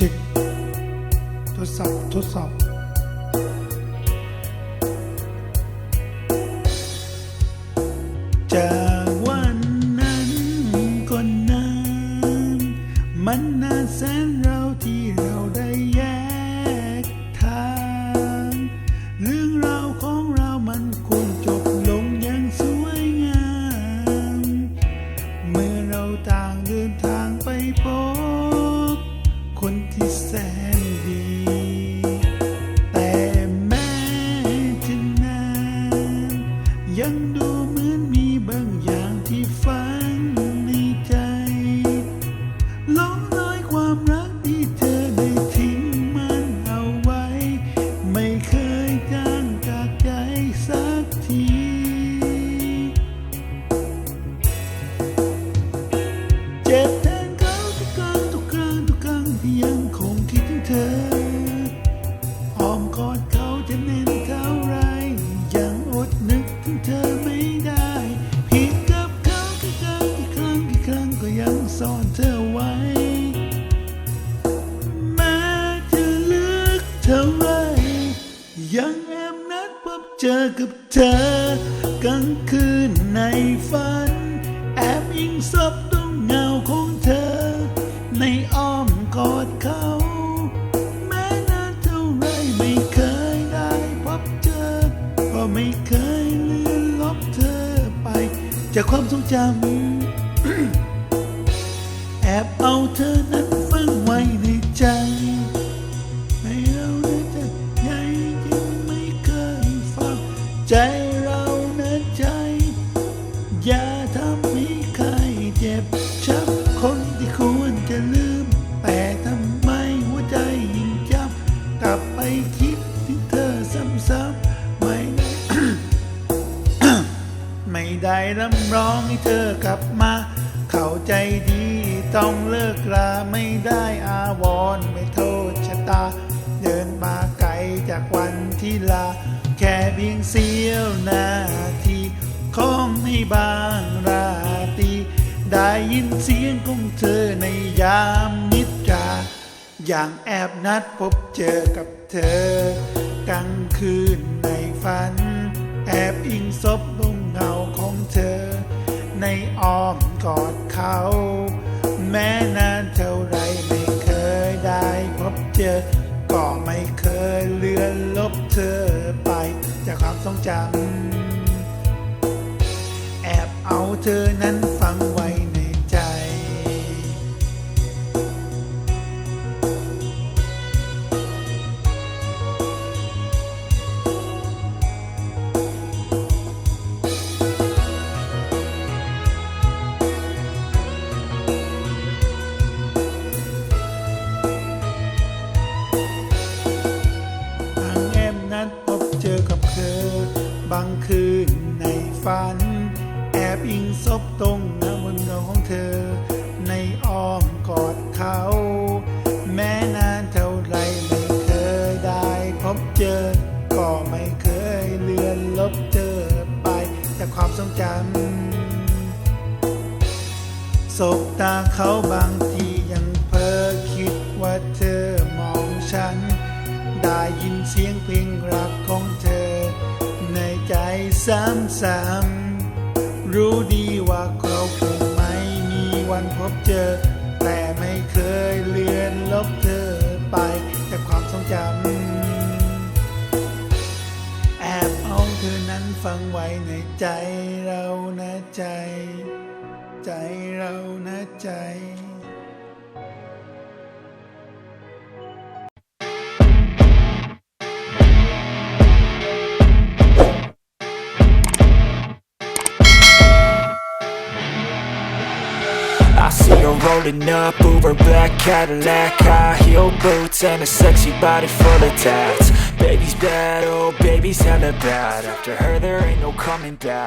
ช็คทดสอบทดสอบจากวันนั้นก็นานมันนานแสนเราที่เราได้แยก ที่แสนดี แต่แม้จะนานยังดู เจอกับเธอกลางคืนในฝัน แอบอิงซบต้องเงาของเธอ ในอ้อมกอดเขา แม้นานเท่าไรไม่เคยได้พบเจอ ก็ไม่เคยลืมลบเธอไป จากความทรงจำ ใจเรานั้นใจ อย่าทำให้ใครเจ็บช้ำคนที่ควรจะลืม แต่ทำไมหัวใจยิ่งจำกลับไปคิดถึงเธอซ้ำๆไม่ได้ไม่ได้รำร้องให้เธอกลับมา เข้าใจดีต้องเลิกลาไม่ได้อาวรณ์ไม่โทษชะตา เดินมาไกลจากวันที่ลา ค่เพียงเสี้ยวนาทีของในบางราตรีได้ยินเสียงของเธอในยามนิทราอย่างแอบนัดพบเจอกับเธอกลางคืนในฝัน แอบอิงซบตรงเงาของเธอ ในอ้อมกอดเขา แม้นานเท่าไรไม่เคยได้พบเจอ ก็ไม่เคยเลือนลบเธอ ทรงจำแอบเอาเธอนั้นฝังไว้ในใจบางแอมนั้นพบเจอกับางคืนในฝัน แอบอิงซบตรงเงาบนเงาของเธอ ในอ้อมกอดเขา แม้นานเท่าไรไม่เคยได้พบเจอ ก็ไม่เคยเลือนลบเธอไปจากความทรงจำสบตาเขาบางทียังเพ้อคิดว่าเธอมองฉัน ได้ยินเสียงเพลงรักของเธอ ใจซ้ำๆรู้ดีว่าเราคงไม่มีวันพบเจอ แต่ไม่เคยเลือนลบเธอไปจากความทรงจำแอบเอาเธอนั้นฝังไว้ในใจเรานะใจ ใจเรานะใจ rolling up, Uber black Cadillac High heel boots and a sexy body full of tats. Baby's bad, oh baby's hella bad. After her there ain't no coming back